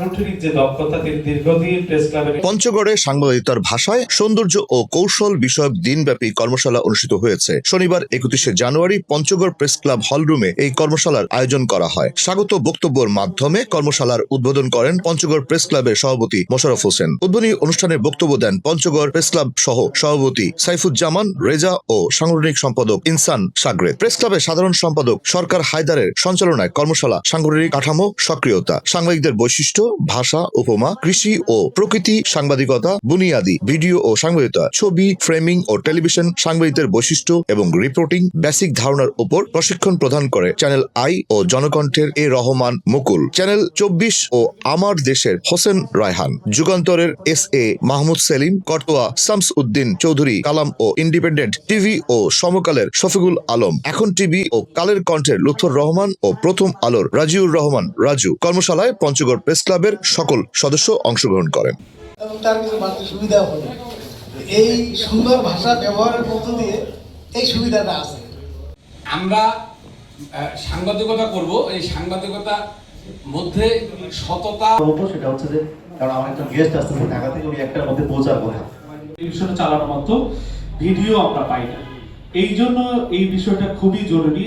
সাংগঠনিক পঞ্চগড়ে সাংবাদিকতার ভাষায় সৌন্দর্য ও কৌশল বিষয়ক দিনব্যাপী কর্মশালা অনুষ্ঠিত হয়েছে। শনিবার একত্রিশে জানুয়ারি পঞ্চগড় প্রেস ক্লাব হলরুমে এই কর্মশালার আয়োজন করা হয়। স্বাগত বক্তব্যের মাধ্যমে কর্মশালার উদ্বোধন করেন পঞ্চগড় প্রেস ক্লাবের সভাপতি মোশারফ হোসেন। উদ্বোধনী অনুষ্ঠানে বক্তব্য দেন পঞ্চগড় প্রেস ক্লাব সহ সভাপতি সাইফুজ্জামান, রেজা ও সাংগঠনিক সম্পাদক ইনসান সাগরে। প্রেস ক্লাবের সাধারণ সম্পাদক সরকার হায়দারের সঞ্চালনায় কর্মশালা সাংগঠনিক কাঠামো, সক্রিয়তা, সাংবাদিকদের বৈশিষ্ট্য ভাষা, উপমা, কৃষি ও প্রকৃতি, সাংবাদিকতা, বুনিয়াদি, ভিডিও ও সাংবাদিকতা, ছবি, ফ্রেমিং ও টেলিভিশন, সাংবাদিকদের বৈশিষ্ট্য এবং রিপোর্টিং বেসিক ধারণার উপর প্রশিক্ষণ প্রদান করে চ্যানেল আই ও জনকণ্ঠের এ রহমান মুকুল। চ্যানেল চব্বিশ ও আমার দেশের হোসেন রায়হান। যুগান্তরের এস এ মাহমুদ সেলিম কটোয়া শামস উদ্দিন চৌধুরী, কালাম ও ইন্ডিপেন্ডেন্ট টিভি ও সমকালের শফিকুল আলম। এখন টিভি ও কালের কণ্ঠের লুৎফর রহমান ও প্রথম আলোর রাজিউর রহমান রাজু। কর্মশালায় পঞ্চগড় প্রেস ক্লাবের সকল সদস্য অংশগ্রহণ করেন। এবং তার কিছু বাড়তি সুবিধাও হলো। এই সুন্দর ভাষা ব্যবহারের মধ্য দিয়ে এই সুবিধাটা আছে। আমরা সাংবাদিকতা করব। এই সাংবাদিকতা মধ্যে সততা বলব সেটা হচ্ছে যে কারণ আমার একজন গেস্ট আসতেছে ঢাকা থেকে ওই একটার মধ্যে পৌঁছার কথা টেলিভিশনে চালানোর মতো ভিডিও আমরা পাই না। এই জন্য এই বিষয়টা খুবই জরুরি।